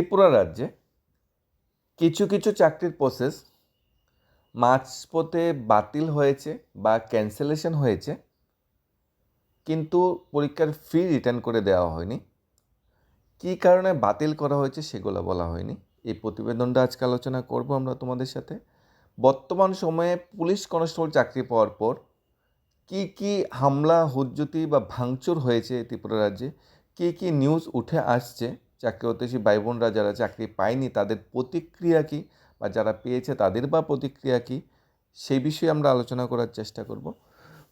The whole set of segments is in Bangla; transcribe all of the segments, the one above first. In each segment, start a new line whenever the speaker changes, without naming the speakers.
ত্রিপুরা রাজ্যে কিছু কিছু চাকরির প্রসেস মাঝপথে বাতিল হয়েছে বা ক্যান্সেলেশন হয়েছে, কিন্তু পরীক্ষার ফি রিটার্ন করে দেওয়া হয়নি। কী কারণে বাতিল করা হয়েছে সেগুলো বলা হয়নি। এই প্রতিবেদনটা আজকে আলোচনা করব আমরা তোমাদের সাথে। বর্তমান সময়ে পুলিশ কনস্টেবল চাকরি পাওয়ার পর কি কি হামলা, হুজ্জুতি বা ভাঙচুর হয়েছে ত্রিপুরা রাজ্যে, কী কী নিউজ উঠে আসছে চাকরি হতেছি ভাই বোনরা যারা চাকরি পায়নি, তাদের প্রতিক্রিয়া কী বা যারা পেয়েছে তাদের বা প্রতিক্রিয়া কী? সেই বিষয়ে আমরা আলোচনা করার চেষ্টা করব।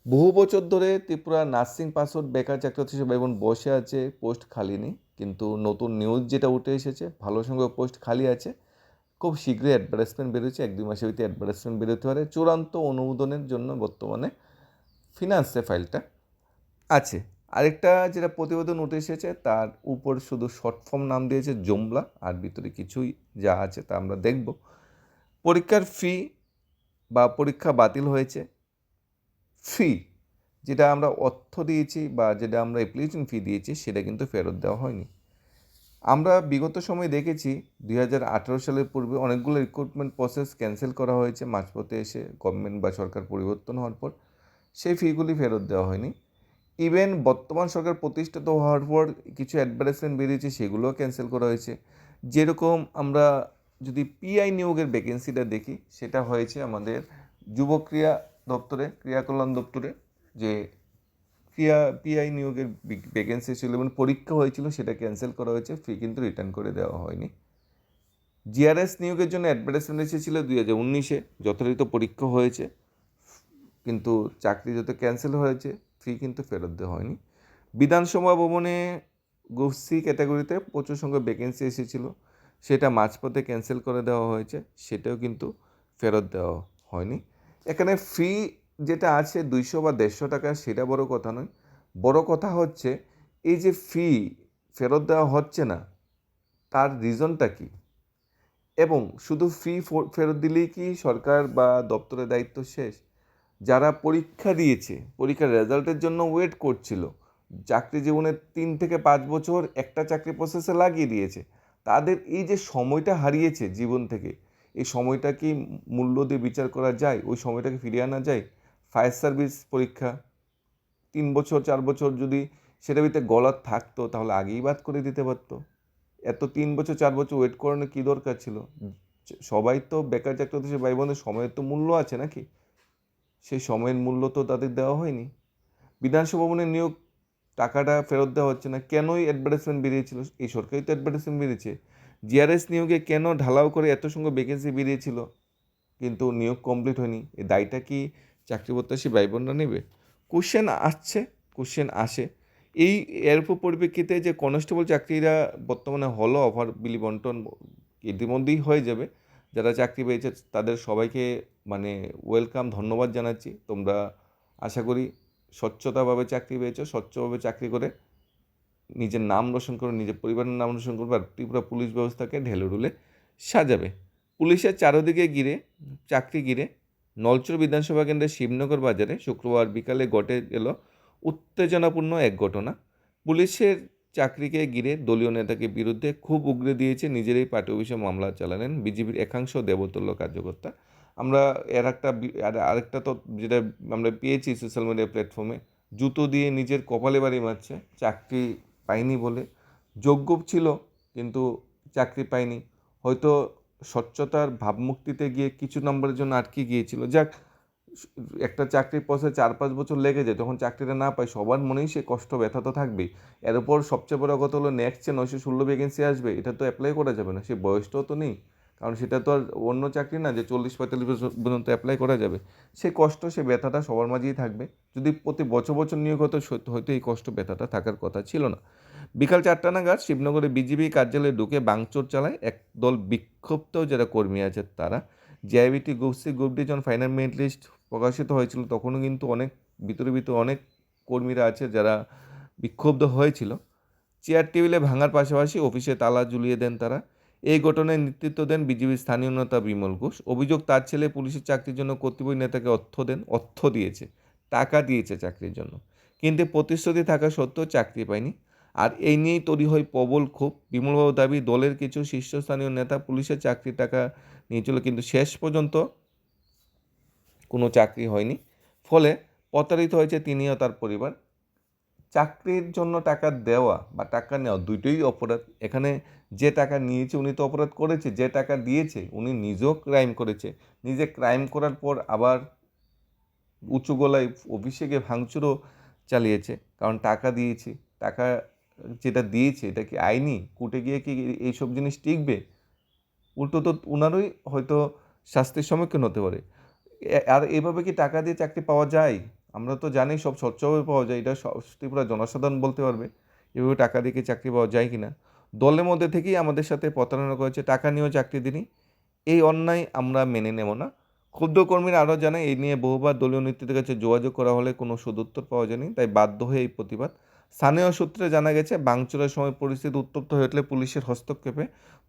বহু বছর ধরে ত্রিপুরা নার্সিং পাসওয়ার্ড বেকার চাকরি হচ্ছে ভাই বোন বসে আছে, পোস্ট খালি নেই। কিন্তু নতুন নিউজ যেটা উঠে এসেছে, ভালো সঙ্গে পোস্ট খালি আছে। খুব শীঘ্রই অ্যাডভার্টাইজমেন্ট বেরোচ্ছে, এক দুই মাসের ভিতরে অ্যাডভার্টাইজমেন্ট বেরোতে পারে। চূড়ান্ত অনুমোদনের জন্য বর্তমানে ফিনান্সে ফাইলটা আছে। আরেকটা যেটা প্রতিবেদন উঠে এসেছে, তার উপর শুধু শর্ট ফর্ম নাম দিয়েছে জমলা আর ভিতরে কিছুই যা আছে তা আমরা দেখব। পরীক্ষার ফি বা পরীক্ষা বাতিল হয়েছে। ফি যেটা আমরা অর্থ দিয়েছি বা যেটা আমরা অ্যাপ্লিকেশন ফি দিয়েছি, সেটা কিন্তু ফেরত দেওয়া হয়নি। আমরা বিগত সময়ে দেখেছি, দুই হাজার আঠেরো সালের পূর্বে অনেকগুলো রিক্রুটমেন্ট প্রসেস ক্যান্সেল করা হয়েছে। মাঝপথে এসে গভর্নমেন্ট বা সরকার পরিবর্তন হওয়ার পর, সেই ফিগুলি ফেরত দেওয়া হয়নি। ইভেন বর্তমান সরকার প্রতিষ্ঠিত হওয়ার পর কিছু অ্যাডভার্টাইজমেন্ট বেরিয়েছে, সেগুলোও ক্যান্সেল করা হয়েছে। যেরকম আমরা যদি পিআই নিয়োগের ভ্যাকেন্সিটা দেখি, সেটা হয়েছে আমাদের যুব ক্রিয়া দপ্তরে ক্রিয়া কল্যাণ দপ্তরে, যে ক্রিয়া পিআই নিয়োগের ভ্যাকেন্সি ছিল এবং পরীক্ষা হয়েছিল, সেটা ক্যান্সেল করা হয়েছে ফি কিন্তু রিটার্ন করে দেওয়া হয়নি। জিআরএস নিয়োগের জন্য অ্যাডভার্টাইজমেন্ট এসেছিল দুই হাজার উনিশে যথারীত পরীক্ষা হয়েছে, কিন্তু চাকরি যত ক্যান্সেল হয়েছে ফি কিন্তু ফেরত দেওয়া হয়নি। বিধানসভা ভবনে গোসি ক্যাটাগরিতে প্রচুর সংখ্যক ভ্যাকেন্সি এসেছিল। সেটা মাঝপথে ক্যান্সেল করে দেওয়া হয়েছে। সেটাও কিন্তু ফেরত দেওয়া হয়নি। এখানে ফি যেটা আছে দুইশো বা দেড়শো টাকা, সেটা বড় কথা নয়। বড় কথা হচ্ছে, এই যে ফি ফেরত দেওয়া হচ্ছে না, তার রিজনটা কি? এবং শুধু ফি, ফেরত দিলেই কি সরকার বা দপ্তরের দায়িত্ব শেষ? যারা পরীক্ষা দিয়েছে, পরীক্ষার রেজাল্টের জন্য ওয়েট করছিল, চাকরি জীবনের তিন থেকে পাঁচ বছর একটা চাকরি প্রসেসে লাগিয়ে দিয়েছে, তাদের এই যে সময়টা হারিয়েছে জীবন থেকে, এই সময়টা কি মূল্য দিয়ে বিচার করা যায়? ওই সময়টাকে ফিরিয়ে আনা যায়? ফায়ার সার্ভিস পরীক্ষা, তিন বছর, চার বছর যদি সেটা ভিতরে গলার থাকতো, তাহলে আগেই বাদ করে দিতে পারতো। এত তিন বছর, চার বছর ওয়েট করানোর কী দরকার ছিল? সবাই তো বেকার চাকরি হচ্ছে ভাই বোনের সময়ের তো মূল্য আছে নাকি? সেই সময়ের মূল্য তো তাদের দেওয়া হয়নি। বিধানসভা ভবনের নিয়োগ টাকাটা ফেরত দেওয়া হচ্ছে না। কেনই অ্যাডভার্টাইজমেন্ট বেরিয়েছিল? এই সরকারি তো অ্যাডভার্টাইজমেন্ট বেরিয়েছে। জিআরএস নিয়োগে কেন ঢালাও করে এত সংখ্যক ভ্যাকেন্সি বেরিয়েছিল? কিন্তু নিয়োগ কমপ্লিট হয়নি। এই দায়টা কি চাকরি প্রত্যাশী ভাই বোনরা নেবে? কোশ্চেন আসছে কোশ্চেন আসে। এই, এর পরিপ্রেক্ষিতে যে কনস্টেবল চাকরিরা বর্তমানে হলো অফার বিলি বন্টন ইতিমধ্যেই হয়ে যাবে। যারা চাকরি পেয়েছে, তাদের সবাইকে মানে ওয়েলকাম ধন্যবাদ জানাচ্ছি। তোমরা আশা করি স্বচ্ছতাভাবে চাকরি পেয়েছ, স্বচ্ছভাবে চাকরি করে নিজের নাম রোশন করে, নিজের পরিবারের নাম রোশন করবে আর ত্রিপুরা পুলিশ ব্যবস্থাকে ঢেলে ঢুলে সাজাবে। পুলিশের চারোদিকে ঘিরে, চাকরি ঘিরে নলচর বিধানসভা কেন্দ্রের শিবনগর বাজারে শুক্রবার বিকালে ঘটে গেল উত্তেজনাপূর্ণ এক ঘটনা। পুলিশের চাকরিকে ঘিরে দলীয় নেতাকে বিরুদ্ধে খুব উগরে দিয়েছে নিজেরই পার্টি অফিসে মামলা চালালেন বিজেপির একাংশ দেবতুল্য কার্যকর্তা। আমরা এর একটা আরেকটা তো যেটা আমরা পেয়েছি সোশ্যাল মিডিয়া প্ল্যাটফর্মে জুতো দিয়ে নিজের কপালে বাড়ি মারছে, চাকরি পাইনি বলে। যোগ্য ছিল, কিন্তু চাকরি পাইনি হয়তো স্বচ্ছতার ভাবমুক্তিতে গিয়ে কিছু নম্বরের জন্য আটকে গিয়েছিল। যাক, একটা চাকরির পথে চার পাঁচ বছর লেগে যায়, যখন চাকরিটা না পায়, সবার মনেই সে কষ্ট, ব্যথা তো থাকবেই। এর উপর সবচেয়ে বড় কথা হলো নেক্সট যে নয়শো ষোলো ভ্যাকেন্সি আসবে, এটা তো অ্যাপ্লাই করা যাবে না। সে বয়সটাও তো নেই। কারণ সেটা তো আর অন্য চাকরি না, যে চল্লিশ পঁয়তাল্লিশ বছর পর্যন্ত অ্যাপ্লাই করা যাবে। সে কষ্ট, সে ব্যথাটা সবার মাঝেই থাকবে। যদি প্রতি বছর বছর নিয়োগ হতো হয়তো এই কষ্ট, ব্যথাটা থাকার কথা ছিল না। বিকাল চারটা নাগাদ শিবনগরে বিজেপি কার্যালয়ে ঢুকে বাংচোর চালায় একদল বিক্ষুব্ধ যারা কর্মী আছে তারা। JIBT group C group D যখন ফাইনাল মেরিট লিস্ট প্রকাশিত হয়েছিল, তখনও কিন্তু অনেক, ভিতরে ভিতরে অনেক কর্মীরা আছে যারা বিক্ষুব্ধ হয়েছিল। চেয়ার টেবিলে ভাঙার পাশাপাশি অফিসে তালা ঝুলিয়ে দেন তারা। এই ঘটনায় নেতৃত্ব দেন বিজেপির স্থানীয় নেতা বিমল ঘোষ। অভিযোগ, তার ছেলে পুলিশের চাকরির জন্য কর্তৃপক্ষ নেতাকে অর্থ দেন, অর্থ দিয়েছে, টাকা দিয়েছে চাকরির জন্য। কিন্তু প্রতিশ্রুতি থাকা সত্ত্বেও চাকরি পায়নি। আর এই নিয়েই তৈরি হয় প্রবল ক্ষোভ। বিমলবাবু দাবি, দলের কিছু শীর্ষস্থানীয় নেতা পুলিশের চাকরির টাকা নিয়েছিল, কিন্তু শেষ পর্যন্ত কোনো চাকরি হয়নি। ফলে প্রতারিত হয়েছে তিনিও তার পরিবার। চাকরির জন্য টাকা দেওয়া বা টাকা নেওয়া দুটোই অপরাধ। এখানে যে টাকা নিয়েছে উনি তো অপরাধ করেছে, যে টাকা দিয়েছে উনি নিজেও ক্রাইম করেছে। নিজে ক্রাইম করার পর আবার উঁচু গলায় অভিষেকে ভাঙচুরও চালিয়েছে, কারণ টাকা দিয়েছে। টাকা যেটা দিয়েছে এটা কি আইনি? কুটে গিয়ে কি এইসব জিনিস টিকবে? উল্টো তো ওনারই হয়তো শাস্তির সম্মুখীন হতে পারে। আর এভাবে কি টাকা দিয়ে চাকরি পাওয়া যায়? আমরা তো জানি সব স্বচ্ছভাবে পাওয়া যায়, এটা ত্রিপুরা জনসাধারণ বলতে পারবে এভাবে টাকা দিয়ে চাকরি পাওয়া যায় কি না দলের মধ্যে থেকেই আমাদের সাথে প্রতারণা করেছে, টাকা নিয়েও চাকরি দিনি এই অন্যায় আমরা মেনে নেব না। ক্ষুদ্র কর্মীরা আরও জানায় এই নিয়ে বহুবার দলীয় নেতৃত্বের কাছে যোগাযোগ করা হলে কোনো সদুত্তর পাওয়া যায়নি, তাই বাধ্য হয়ে এই প্রতিবাদ। স্থানীয় সূত্রে জানা গেছে, বাংচুরের সময় পরিস্থিতি উত্তপ্ত হয়ে উঠলে পুলিশের হস্তক্ষেপে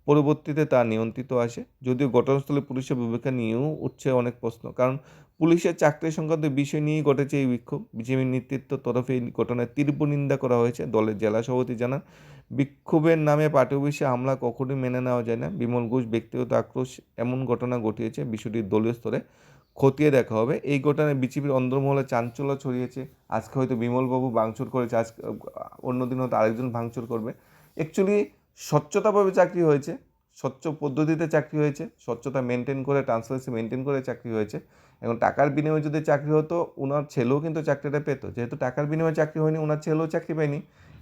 পরবর্তীতে তা নিয়ন্ত্রিত আসে। যদিও ঘটনাস্থলে পুলিশের ভূমিকা নিয়েও উঠছে অনেক প্রশ্ন। কারণ পুলিশের চাকরি সংক্রান্ত বিষয় নিয়েই ঘটেছে এই বিক্ষোভ। বিজেপি নেতৃত্ব তরফে এই ঘটনায় তীব্র নিন্দা করা হয়েছে। দলের জেলা সভাপতি জানান, বিক্ষোভের নামে পার্টি অফিসে হামলা কখনোই মেনে নেওয়া যায় না। বিমল ঘোষ ব্যক্তিগত আক্রোশ, এমন ঘটনা ঘটিয়েছে, বিষয়টি দলীয় স্তরে খতিয়ে দেখা হবে। এই ঘটনায় বিজেপির অন্দরমহলে চাঞ্চল্য ছড়িয়েছে। আজকে হয়তো বিমলবাবু ভাঙচুর করেছে আজ অন্যদিন হয়তো আরেকজন ভাঙচুর করবে। অ্যাকচুয়ালি স্বচ্ছতাভাবে চাকরি হয়েছে, স্বচ্ছ পদ্ধতিতে চাকরি হয়েছে, স্বচ্ছতা মেনটেন করে ট্রান্সপারেন্সি মেনটেন করে চাকরি হয়েছে। এখন টাকার বিনিময়ে যদি চাকরি হতো ওনার ছেলেও কিন্তু চাকরিটা পেতো। যেহেতু টাকার বিনিময়ে চাকরি হয়নি ওনার ছেলেও চাকরি পায়নি।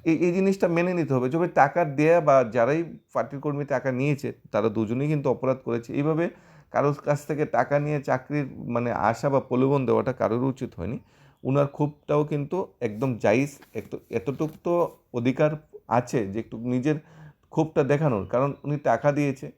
এই এই জিনিসটা মেনে নিতে হবে। যবে টাকা দেয়া বা যারাই পার্টির কর্মী টাকা নিয়েছে, তারা দুজনেই কিন্তু অপরাধ করেছে। এইভাবে কারোর কাছ থেকে টাকা নিয়ে চাকরির মানে আশা বা প্রলোভন দেওয়াটা কারোর উচিত হয়নি। ওনার ক্ষোভটাও কিন্তু একদম জাইজ এতটুকু তো অধিকার আছে যে একটু নিজের ক্ষোভটা দেখানোর, কারণ উনি টাকা দিয়েছে,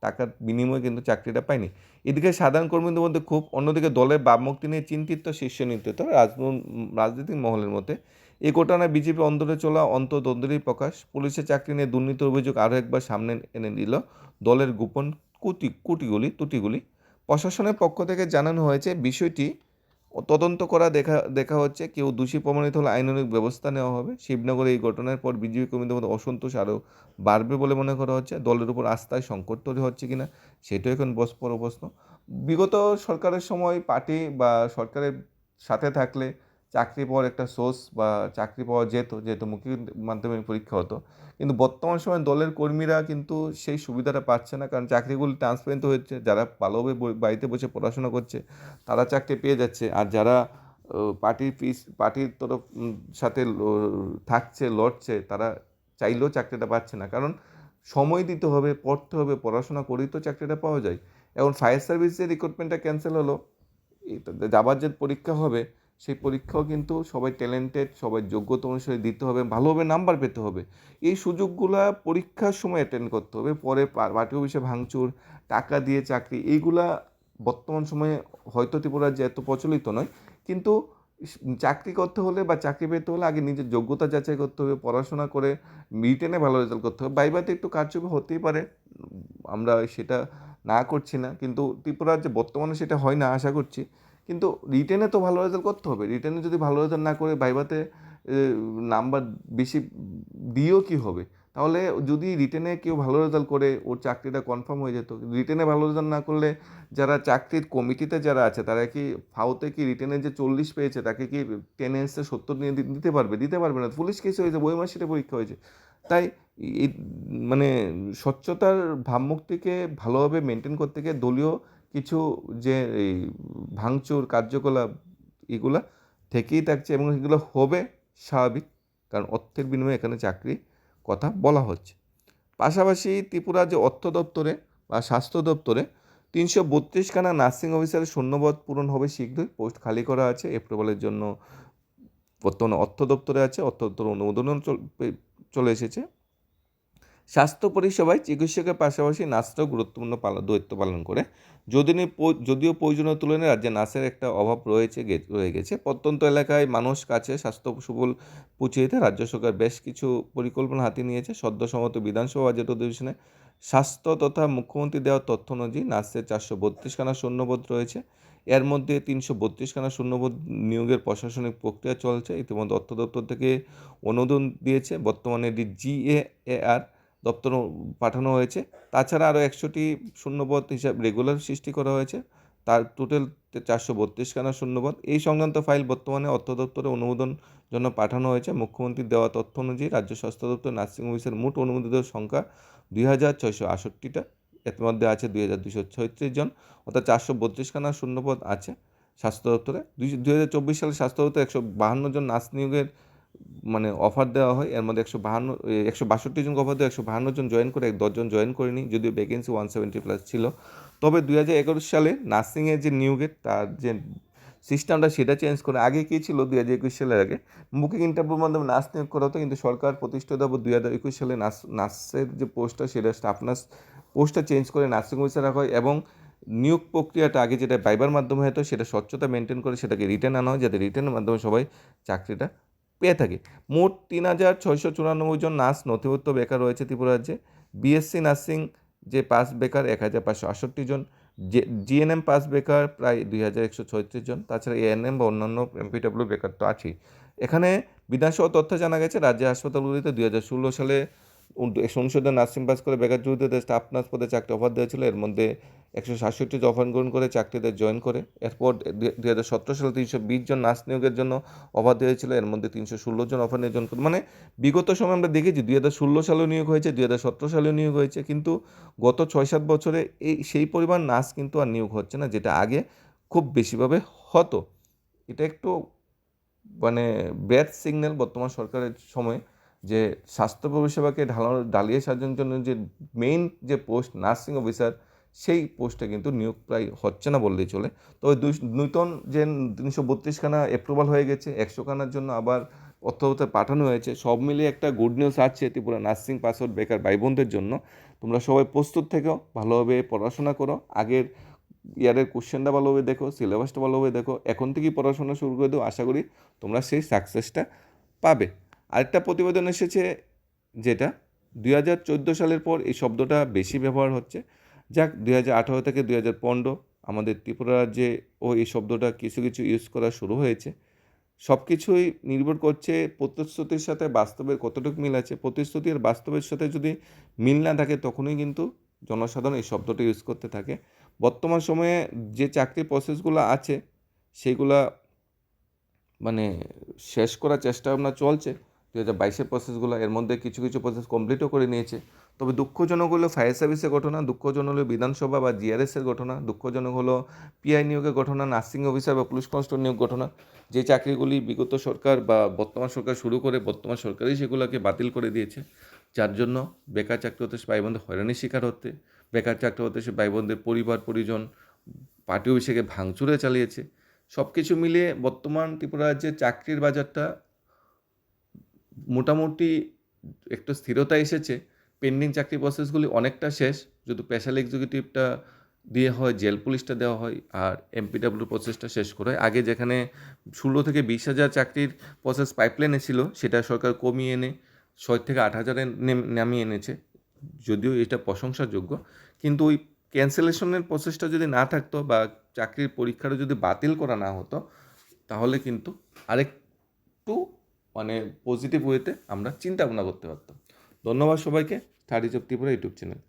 টাকার বিনিময়ে কিন্তু চাকরিটা পায়নি। এদিকে সাধারণ কর্মীদের মধ্যে খুব অন্যদিকে দলের ভাবমুক্তি নিয়ে চিন্তিত শীর্ষ নেতৃত্ব রাজন- রাজনৈতিক মহলের মধ্যে। এই ঘটনায় বিজেপি অন্তরে চলা অন্তদ্বন্দ্বেরই প্রকাশ, পুলিশের চাকরি নিয়ে দুর্নীতির অভিযোগ আরও একবার সামনে এনে দিল দলের গোপন কুটি কুটিগুলি, ত্রুটিগুলি। প্রশাসনের পক্ষ থেকে জানানো হয়েছে, বিষয়টি তদন্ত করা দেখা দেখা হচ্ছে কেউ দোষী প্রমাণিত হলে আইনানুগ ব্যবস্থা নেওয়া হবে। শিবনগরে এই ঘটনার পর বিজেপি কর্মীদের মধ্যে অসন্তোষ আরও বাড়বে বলে মনে করা হচ্ছে। দলের উপর আস্থায় সংকট তৈরি হচ্ছে কিনা সেটাও এখন বড় প্রশ্ন। বিগত সরকারের সময় পার্টি বা সরকারের সাথে থাকলে চাকরি পাওয়ার একটা সোর্স বা চাকরি পাওয়া যেত, যেহেতু মুখী মাধ্যমিক পরীক্ষা হতো। কিন্তু বর্তমান সময়ে দলের কর্মীরা কিন্তু সেই সুবিধাটা পাচ্ছে না, কারণ চাকরিগুলি ট্রান্সপারেন্ট হচ্ছে যারা ভালোভাবে বাড়িতে বসে পড়াশোনা করছে, তারা চাকরি পেয়ে যাচ্ছে। আর যারা পার্টির ফিস পার্টির তরফ সাথে থাকছে, লড়ছে, তারা চাইলেও চাকরিটা পাচ্ছে না। কারণ সময় দিতে হবে, পড়তে হবে, পড়াশোনা করেই তো চাকরিটা পাওয়া যায়। এখন ফায়ার সার্ভিসের রিক্রুটমেন্টটা ক্যান্সেল হলো যাবার যে পরীক্ষা হবে সেই পরীক্ষাও কিন্তু সবাই ট্যালেন্টেড সবাই যোগ্যতা অনুসারে দিতে হবে, ভালোভাবে নাম্বার পেতে হবে। এই সুযোগগুলা পরীক্ষার সময় অ্যাটেন্ড করতে হবে, পরে পার্টি অফিসে ভাঙচুর, টাকা দিয়ে চাকরি, এইগুলা বর্তমান সময়ে হয়তো ত্রিপুরা যে এত প্রচলিত নয়। কিন্তু চাকরি করতে হলে বা চাকরি পেতে হলে আগে নিজের যোগ্যতা যাচাই করতে হবে, পড়াশোনা করে রিটেনে ভালো রেজাল্ট করতে হবে। বাইবাতে একটু কারচুপি হতেই পারে, আমরা সেটা না করছি না, কিন্তু ত্রিপুরার যে বর্তমানে সেটা হয় না, আশা করছি। কিন্তু রিটেনে তো ভালো রেজাল্ট করতে হবে। রিটেনে যদি ভালো রেজাল্ট না করে ভাইভাতে নাম্বার বেশি দিয়েও কি হবে? তাহলে যদি রিটেনে কেউ ভালো রেজাল্ট করে, ওর চাকরিটা কনফার্ম হয়ে যেত। রিটেনে ভালো রেজাল্ট না করলে যারা চাকরির কমিটিতে যারা আছে, তারা কি ফাউতে কি রিটেনে যে চল্লিশ পেয়েছে, তাকে কি টেনে এসে সত্তর নিয়ে দিতে পারবে? দিতে পারবে না। পুলিশ কেস হয়েছে বইমাসিটা পরীক্ষা হয়েছে। তাই মানে স্বচ্ছতার ভাবমুক্তিকে ভালোভাবে মেনটেন করতে গিয়ে দলীয় কিছু যে এই ভাঙচুর, কার্যকলাপ এগুলা থেকেই থাকছে এবং এগুলো হবে স্বাভাবিক, কারণ অর্থের বিনিময়ে এখানে চাকরি কথা বলা হচ্ছে। পাশাপাশি ত্রিপুরা যে অর্থ দপ্তরে বা স্বাস্থ্য দপ্তরে তিনশো বত্রিশখানা নার্সিং অফিসারের শূন্যপদ পূরণ হবে শীঘ্রই। পোস্ট খালি করা আছে, এপ্রুভালের জন্য বর্তমানে অর্থ দপ্তরে আছে, অর্থ দপ্তর অনুমোদনও চল- এসেছে। স্বাস্থ্য পরিষেবায় চিকিৎসকের পাশাপাশি নার্সরাও গুরুত্বপূর্ণ দায়িত্ব পালন করে। যদিও যদিও প্রয়োজনীয় তুলনায় রাজ্যে নার্সের একটা অভাব রয়েছে রয়ে গেছে, প্রত্যন্ত এলাকায় মানুষ কাছে স্বাস্থ্য সুফল পৌঁছে দিতে রাজ্য সরকার বেশ কিছু পরিকল্পনা হাতে নিয়েছে। সদ্যসমাপ্ত বিধানসভা বাজেট অধিবেশনে স্বাস্থ্য তথা মুখ্যমন্ত্রী দেওয়া তথ্য অনুযায়ী নার্সের চারশো বত্রিশখানা শূন্যপদ রয়েছে। এর মধ্যে তিনশো বত্রিশখানা শূন্যপদ নিয়োগের প্রশাসনিক প্রক্রিয়া চলছে। ইতিমধ্যে অর্থ দপ্তর থেকে অনুমোদন দিয়েছে বর্তমানে এটি জিএএআর দপ্তর পাঠানো হয়েছে। তাছাড়া আরও একশোটি শূন্যপদ হিসাব রেগুলার সৃষ্টি করা হয়েছে। তার টোটাল চারশো বত্রিশখানা শূন্যপদ। এই সংক্রান্ত ফাইল বর্তমানে অর্থ দপ্তরে অনুমোদন জন্য পাঠানো হয়েছে। মুখ্যমন্ত্রীর দেওয়া তথ্য অনুযায়ী রাজ্য স্বাস্থ্য দপ্তর নার্সিং অফিসের মোট অনুমোদিত সংখ্যা দুই হাজার ছয়শো আষট্টিটা এর মধ্যে আছে দুই হাজার দুশো ছয়ত্রিশ জন, অর্থাৎ চারশো বত্রিশখানা শূন্যপদ আছে স্বাস্থ্য দপ্তরে। দুই হাজার চব্বিশ সালে স্বাস্থ্য দপ্তরে একশো বাহান্ন জন নার্স নিয়োগের মানে অফার দেওয়া হয়। এর মধ্যে একশো বাহান্ন একশো বাষট্টি জন অফার দেওয়া একশো বাহান্ন জন জয়েন করে, এক দশজন জয়েন করেনি যদিও ভ্যাকেন্সি ওয়ান সেভেন্টি প্লাস ছিল। তবে দুই হাজার একুশ সালে নার্সিংয়ের যে নিয়োগের তার যে সিস্টেমটা সেটা চেঞ্জ করে। আগে কী ছিল দুই হাজার একুশ সালের আগে? বুকিং ইন্টারভিউর মাধ্যমে নার্স নিয়োগ করা হতো। কিন্তু সরকার প্রতিষ্ঠিত হবে দুই হাজার একুশ সালে নার্স, নার্সের যে পোস্টটা, সেটা স্টাফ নার্স পোস্টটা চেঞ্জ করে নার্সিং অফিসার রাখা হয় এবং নিয়োগ প্রক্রিয়াটা আগে যেটা বাইবার মাধ্যমে হতো, সেটা স্বচ্ছতা মেনটেন করে সেটাকে রিটার্ন আনা হয়। যাতে রিটার্নের মাধ্যমে সবাই চাকরিটা পেয়ে থাকে। মোট তিন হাজার ছয়শো চুরানব্বই জন নার্স নথিভুক্ত বেকার রয়েছে ত্রিপুরা রাজ্যে। বিএসসি নার্সিং যে পাস বেকার এক হাজার পাঁচশো আটষট্টি জন। জিএনএম পাস বেকার প্রায় দুই হাজার একশো ছয়ত্রিশ জন। তাছাড়া এএনএম বা অন্যান্য এমপিডব্লিউ বেকার তো আছেই। এখানে বিধানসভা তথ্য জানা গেছে, রাজ্যের হাসপাতালগুলিতে দুই হাজার ষোলো সালে সংসদে নার্সিং পাস করে বেকার যুবতীদের স্টাফ নার্স পদে চাকরি অফার দেওয়া ছিল এর মধ্যে একশো সাতষট্টি অফার গ্রহণ করে, চাকরিতে জয়েন করে। এরপর দুই হাজার সতেরো সালে তিনশো বিশ জন নার্স নিয়োগের জন্য অফার দেওয়া হয়েছিল এর মধ্যে তিনশো ষোলো জন অফার নিয়োজন করে মানে বিগত সময় আমরা দেখেছি দুই হাজার ষোলো সালেও নিয়োগ হয়েছে দুই হাজার সতেরো সালেও নিয়োগ হয়েছে। কিন্তু গত ছয় সাত বছরে এই সেই পরিমাণ নার্স কিন্তু আর নিয়োগ হচ্ছে না, যেটা আগে খুব বেশিভাবে হতো। এটা একটু মানে ব্যাড সিগন্যাল বর্তমান সরকারের সময়। যে স্বাস্থ্য পরিষেবাকে ঢালানো ডালিয়ে সাজানোর জন্য যে মেইন যে পোস্ট নার্সিং অফিসার সেই পোস্টে কিন্তু নিয়োগ প্রায় হচ্ছে না বললেই চলে। তবে দুই নূতন যে তিনশো বত্রিশখানা অ্যাপ্রুভাল হয়ে গেছে, একশোখানার জন্য আবার অর্থতে পাঠানো হয়েছে। সব মিলিয়ে একটা গুড নিউজ আছে ত্রিপুরা নার্সিং পাসওয়ার্ড বেকার ভাই বোনদের জন্য। তোমরা সবাই প্রস্তুত থেকো, ভালোভাবে পড়াশোনা করো। আগের ইয়ারের কোশ্চেনটা ভালোভাবে দেখো সিলেবাসটা ভালোভাবে দেখো। এখন থেকেই পড়াশোনা শুরু করে দাও। আশা করি তোমরা সেই সাকসেসটা পাবে। আরেকটা প্রতিবেদন এসেছে যেটা দুই হাজার চোদ্দ সালের পর এই শব্দটা বেশি ব্যবহার হচ্ছে। যাক, দুই হাজার আঠারো থেকে দুই হাজার পনেরো আমাদের ত্রিপুরা রাজ্যে ও এই শব্দটা কিছু কিছু ইউজ করা শুরু হয়েছে। সব কিছুই নির্ভর করছে প্রতিশ্রুতির সাথে বাস্তবের কতটুকু মিল আছে। প্রতিশ্রুতি আর বাস্তবের সাথে যদি মিল না থাকে, তখনই কিন্তু জনসাধারণ এই শব্দটা ইউজ করতে থাকে। বর্তমান সময়ে যে চাকরি প্রসেসগুলো আছে সেগুলা মানে শেষ করার চেষ্টা ভাবনা চলছে। দু হাজার বাইশের প্রসেসগুলো এর মধ্যে কিছু কিছু প্রসেস কমপ্লিটও করে নিয়েছে। তবে দুঃখজনক হলো ফায়ার সার্ভিসের ঘটনা, দুঃখজনক হলো বিধানসভা বা জিআরএসের ঘটনা, দুঃখজনক হলো পিআই নিয়োগের ঘটনা নার্সিং অফিসার বা পুলিশ কনস্টেবল নিয়োগ ঘটনা। যে চাকরিগুলি বিগত সরকার বা বর্তমান সরকার শুরু করে, বর্তমান সরকারই সেগুলোকে বাতিল করে দিয়েছে। যার জন্য বেকার চাকরি হতে বোনদের হয়রানির শিকার হতে, বেকার চাকরি হতে সে ভাই পরিবার, পরিজন, পার্টি অফিসেকে ভাঙচুরে চালিয়েছে। সব কিছু মিলিয়ে বর্তমান ত্রিপুরা রাজ্যের চাকরির বাজারটা মোটামুটি একটু স্থিরতা এসেছে। পেন্ডিং চাকরি প্রসেসগুলি অনেকটা শেষ। যদি স্পেশাল এক্সিকিউটিভটা দিয়ে হয় জেল পুলিশটা দেওয়া হয় আর এমপিডাব্লিউ প্রসেসটা শেষ করে। আগে যেখানে ষোলো থেকে বিশ হাজার চাকরির প্রসেস পাইপলাইনে ছিল, সেটা সরকার কমিয়ে এনে ছয় থেকে আট হাজারে নামিয়ে এনেছে। যদিও এটা প্রশংসাযোগ্য। কিন্তু ওই ক্যান্সেলেশনের প্রসেসটা যদি না থাকতো বা চাকরির পরীক্ষাটা যদি বাতিল করা না হতো, তাহলে কিন্তু আরেকটু মানে পজিটিভ ওয়েতে আমরা চিন্তা ভাবনা করতে পারতাম। ধন্যবাদ সবাইকে। Studies of Tripura YouTube channel